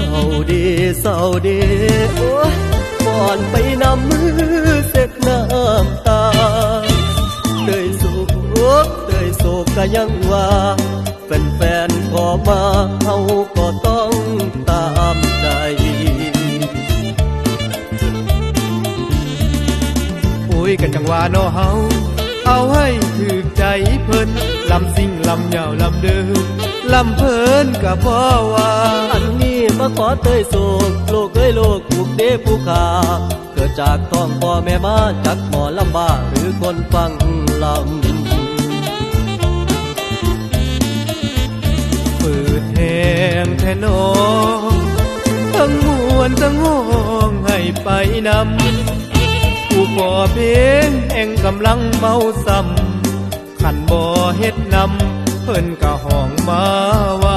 ศร้าดีเศร้าดีโอ้ก่อนไปนำมือเสร็จน้ำตาเตยโศกเตยโศกก็ยังว่าแฟนๆขอมาเฮาก็ต้องตามใจโอ้ยกันจังว่าเนาะเฮาเอาให้ ลำยาวลำเดินลำเพินก็บ่อว่าอันนี้มาขอเตยโศกโลกเอ้ยโลกผูกเดผู้ขาเกิดจากท้องพ่อแม่มาจากหมอลำบากหรือคนฟังลำเปิดแหงแท่นองทั้งมวนทั้งห้องให้ไปนำผู้ก่อเพลงแห่งกำลังเมาซ้ำขันบ่เฮ็ดนำ เพิ่นก็ห้องมาว่า